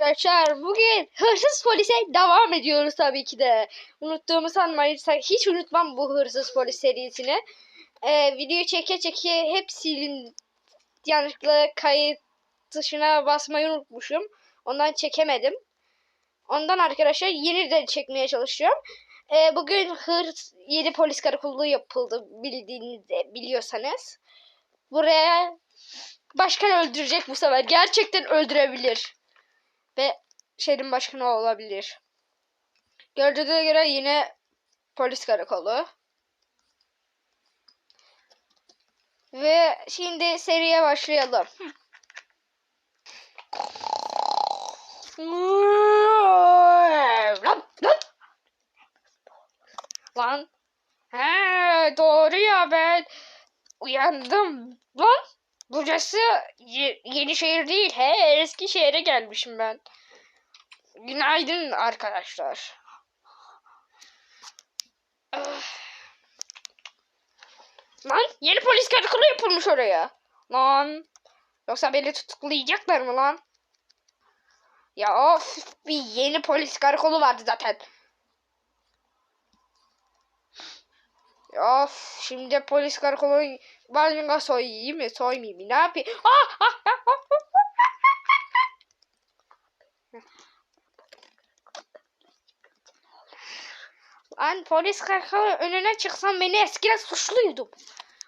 Arkadaşlar bugün hırsız polise devam ediyoruz tabii ki de. Unuttuğumu sanmayın. Hiç unutmam bu hırsız polis serisini. Ee, video çeke çeke hep silin. Yanlışlıkla kayıt tuşuna basmayı unutmuşum. Ondan çekemedim. Ondan arkadaşlar yeniden çekmeye çalışıyorum. Ee, bugün hırs yeni polis karakolu yapıldı bildiğiniz biliyorsanız. Buraya başkan öldürecek bu sefer. Gerçekten öldürebilir ve şehrin başkanı olabilir. Gördüğüne göre yine polis karakolu. Ve şimdi seriye başlayalım. Lan. He, doğru ya ben uyandım. Lan burası ye- yeni şehir değil. He eski şehre gelmişim ben. Günaydın arkadaşlar. Ah. Lan yeni polis karakolu yapılmış oraya. Lan. Yoksa beni tutuklayacaklar mı lan? Ya of bir yeni polis karakolu vardı zaten. Of şimdi polis karakolu banyoga soyayım mı soymayayım mı ne yapayım? Ah, ah, ah, ah, ah. Polis karakolu önüne çıksam beni eskiden suçluydum.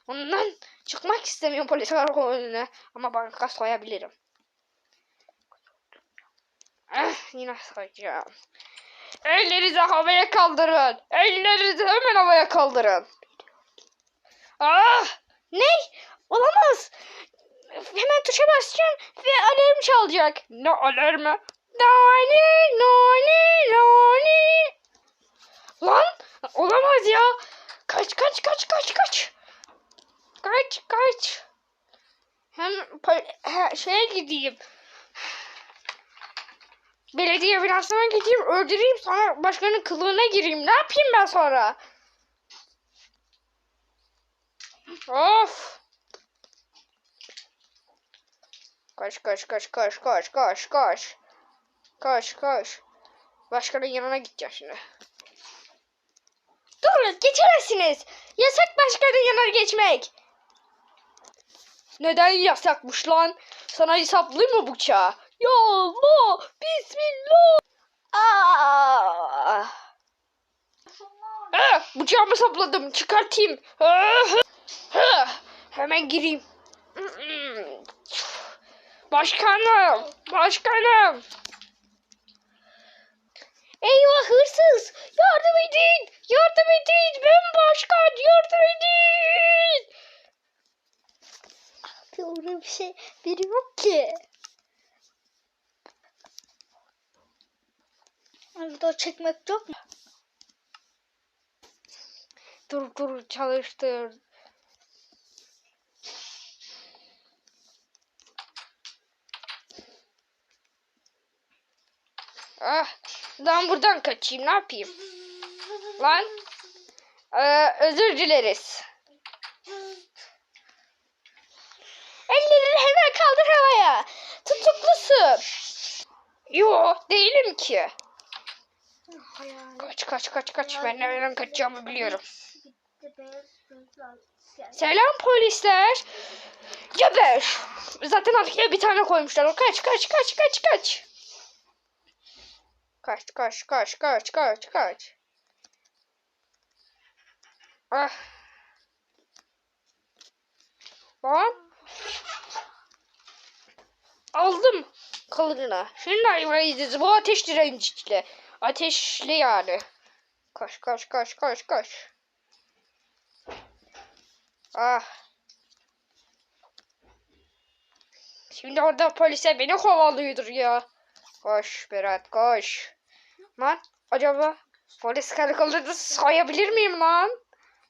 Ondan çıkmak istemiyorum polis karakolu önüne. Ama banka soyabilirim. Eh, yine soyacağım. Ellerinizi havaya kaldırın. Ellerinizi hemen havaya kaldırın. Ah! Ne? Olamaz. Hemen tuşa basacağım ve alarm çalacak. Ne alarmı? Nani, nani, nani. Lan olamaz ya. Kaç kaç kaç kaç kaç. Kaç kaç. Hem şeye gideyim. Belediye binasına gideyim öldüreyim sonra başkanın kılığına gireyim. Ne yapayım ben sonra? Of. Koş koş koş koş koş koş koş. Koş koş. Başkanın yanına gideceğim şimdi. Durun geçemezsiniz. Yasak başkanın yanına geçmek. Neden yasakmış lan? Sana hesaplayayım mı bıçağı? Ya Allah! Bismillah! Aa! Ah, bıçağımı sapladım. Çıkartayım. Ah, ah, Hemen gireyim. Başkanım! Başkanım! Eyvah hırsız! Yardım edin! Yardım edin! Ben başkan! Yardım edin! Abi orada bir şey biri yok ki. Video çekmek yok mu? Dur dur çalıştır. Ah, ben buradan kaçayım ne yapayım? Lan. Ee, özür dileriz. Ellerini hemen kaldır havaya. Tutuklusun. Yo değilim ki. Kaç kaç kaç kaç. Ben nereden kaçacağımı biliyorum. Selam polisler. Geber. Zaten arkaya bir tane koymuşlar. Kaç kaç kaç kaç kaç. Kaç kaç kaç kaç kaç kaç. Ah. Lan. Aldım kılığına. Şimdi ayvayız. Bu ateş direnciyle. Ateşli yani. Kaç kaç kaç kaç kaç. Ah. Şimdi orada polise beni kovalıyordur ya. Koş Berat koş. Lan acaba polis karakolunu soyabilir miyim lan?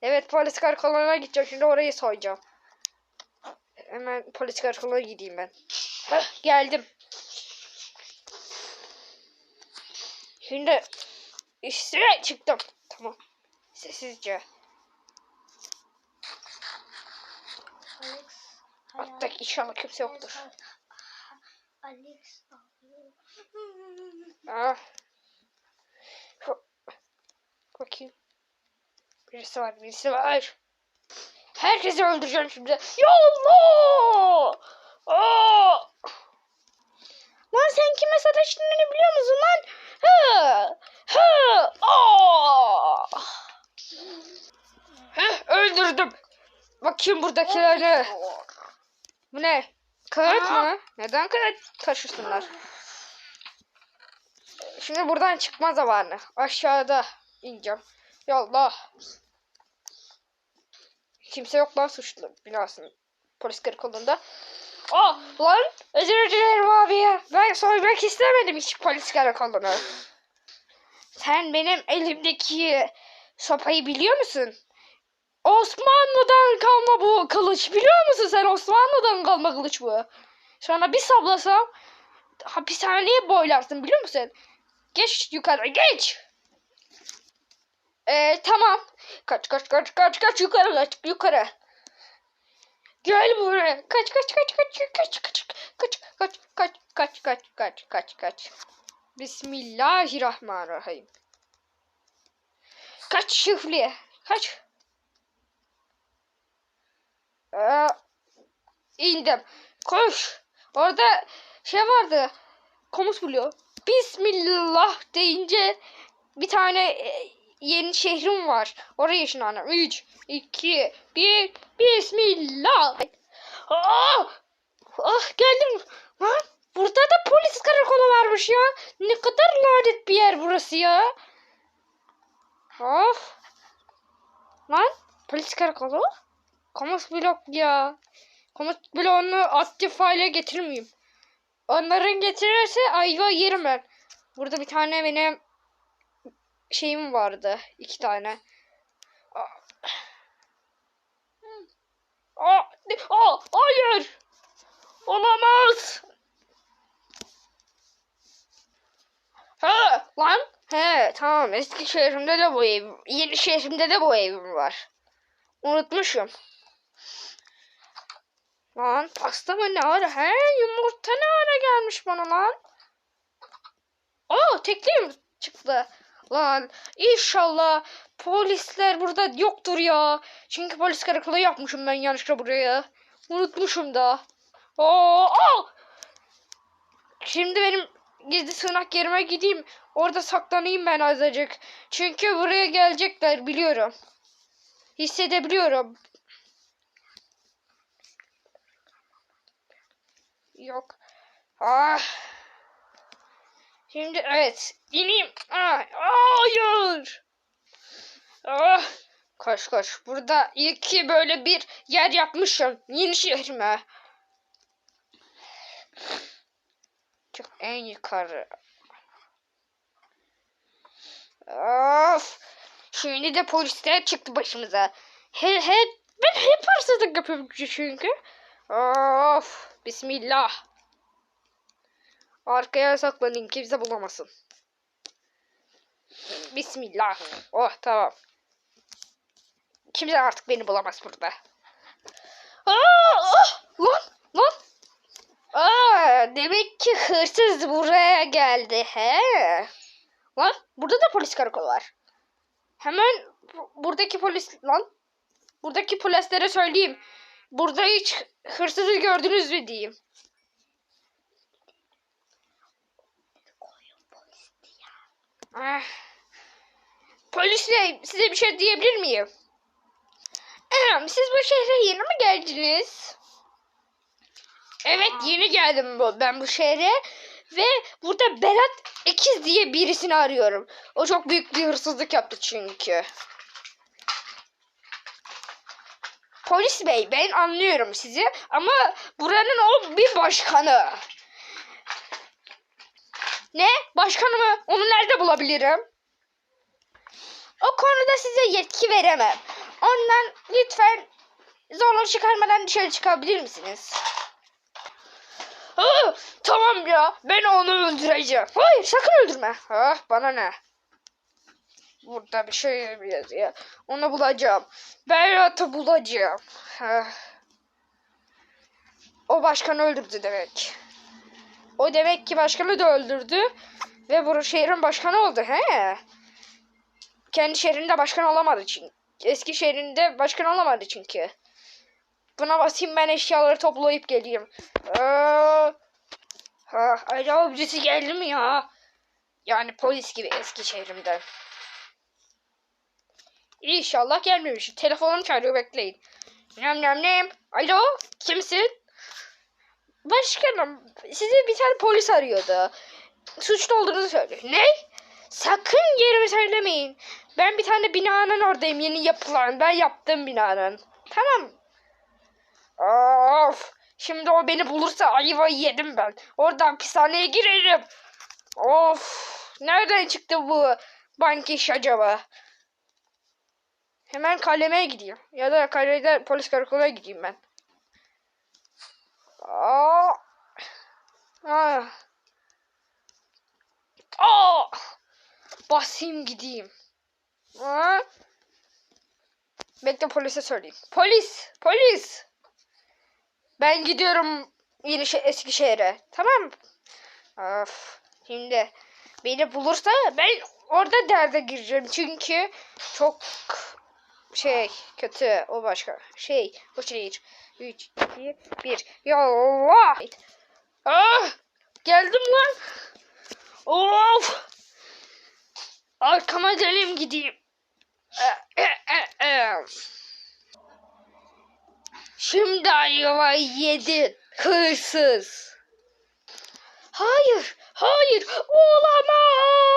Evet polis karakoluna gideceğim. Şimdi orayı soyacağım. Hemen polis karakoluna gideyim ben. Hah, geldim. Şimdi üstüne çıktım. Tamam. Sessizce. Alex. Hatta inşallah kimse yoktur. Alex. Ah. Bakayım. Birisi var, birisi var. Herkesi öldüreceğim şimdi. Ya Allah! Aa! Lan sen kime sataştığını biliyor musun lan? Hı! Hı! Aa! Heh, öldürdüm. Bakayım buradakileri. Bu ne? Kağıt mı? Neden kağıt taşısınlar? Şimdi buradan çıkma zamanı. Aşağıda ineceğim. Ya Allah. Kimse yok lan suçlu binasının polis karakolunda. Aa lan özür dilerim abi ya. Ben soymak istemedim hiç polis karakolunu. Sen benim elimdeki sopayı biliyor musun? Osmanlı'dan kalma bu kılıç biliyor musun sen Osmanlı'dan kalma kılıç bu. Sonra bir sablasam hapishaneye boylarsın biliyor musun? Geç yukarı geç. Ee, tamam. Kaç kaç kaç kaç kaç yukarı kaç yukarı. Gel buraya. Kaç kaç kaç kaç kaç kaç kaç kaç kaç kaç kaç kaç kaç kaç. Bismillahirrahmanirrahim. Kaç şifre. Kaç. Aa, indim. Koş. Orada şey vardı. Komut buluyor. Bismillah deyince bir tane e, yeni şehrim var. Oraya ışınlanırım. 3, 2, 1, Bismillah. Aa! Ah geldim. Lan burada da polis karakolu varmış ya. Ne kadar lanet bir yer burası ya. Of. Lan polis karakolu. Komut blok ya. Komut bloğunu aktif hale getirmeyeyim. Onların getirirse ayva yerim ben. Burada bir tane benim şeyim vardı. iki tane. Aa, Aa, aa, hayır. Olamaz. He, lan. He, tamam. Eski şehrimde de bu ev. Yeni şehrimde de bu evim var. Unutmuşum. Lan pasta mı ne ara? He yumurta ne ara gelmiş bana lan? Aa tekliğim çıktı. Lan inşallah polisler burada yoktur ya. Çünkü polis karakolu yapmışım ben yanlışlıkla buraya. Unutmuşum da. Oo, aa! Şimdi benim gizli sığınak yerime gideyim. Orada saklanayım ben azıcık. Çünkü buraya gelecekler biliyorum. Hissedebiliyorum. Yok. Ah. Şimdi evet. İneyim. Ah, hayır. Ah. Koş koş. Burada iki böyle bir yer yapmışım. Yeni şehrime. Çık en yukarı. Of. Şimdi de polisler çıktı başımıza. He, he, ben hep hırsızlık yapıyorum çünkü. Of. Bismillah. Arkaya saklanın kimse bulamasın. Bismillah. Oh tamam. Kimse artık beni bulamaz burada. Aa, ah, lan lan. Aa, demek ki hırsız buraya geldi he. Lan burada da polis karakolu var. Hemen bu- buradaki polis lan. Buradaki polislere söyleyeyim. Burada hiç hırsızı gördünüz mü diyeyim. Ah. Polisle size bir şey diyebilir miyim? Ahem, Siz bu şehre yeni mi geldiniz? Evet yeni geldim bu, ben bu şehre ve burada Berat Ekiz diye birisini arıyorum. O çok büyük bir hırsızlık yaptı çünkü. Polis bey ben anlıyorum sizi ama buranın o bir başkanı. Ne? Başkanı mı? Onu nerede bulabilirim? O konuda size yetki veremem. Ondan lütfen zorluk çıkarmadan dışarı çıkabilir misiniz? Aa, tamam ya ben onu öldüreceğim. Hayır sakın öldürme. Ah, bana ne? Burada bir şey yazıyor. Onu bulacağım. Berat'ı bulacağım. Ah. O başkanı öldürdü demek. O demek ki başkanı da öldürdü. Ve bu şehrin başkanı oldu he. Kendi şehrinde başkan olamadı çünkü. Eski şehrinde başkan olamadı çünkü. Buna basayım ben eşyaları toplayıp geleyim. Aa, ha, acaba birisi geldi mi ya? Yani polis gibi eski şehrimden. İnşallah gelmemiş. Telefonum çalıyor bekleyin. Nem nem nem. Alo kimsin? Başkanım sizi bir tane polis arıyordu. Suçlu olduğunuzu söylüyor. Ne? Sakın yerimi söylemeyin. Ben bir tane binanın oradayım yeni yapılan. Ben yaptım binanın. Tamam. Of. Şimdi o beni bulursa ayvayı yedim ben. Oradan hapishaneye girerim. Of. Nereden çıktı bu bank iş acaba? Hemen kaleme gideyim. Ya da kalede polis karakoluna gideyim ben. Aa. Ah. Aa. Basayım gideyim. Aa. Bekle polise söyleyeyim. Polis! Polis! Ben gidiyorum yeni şey, Eskişehir'e. Tamam? Of. Şimdi beni bulursa ben orada derde gireceğim. Çünkü çok şey kötü o başka. Şey o şehir 3 2 1 ya Allah! Ah! Geldim lan! Of! Arkama döneyim gideyim. Şimdi ayvayı yedin hırsız. Hayır hayır olamaz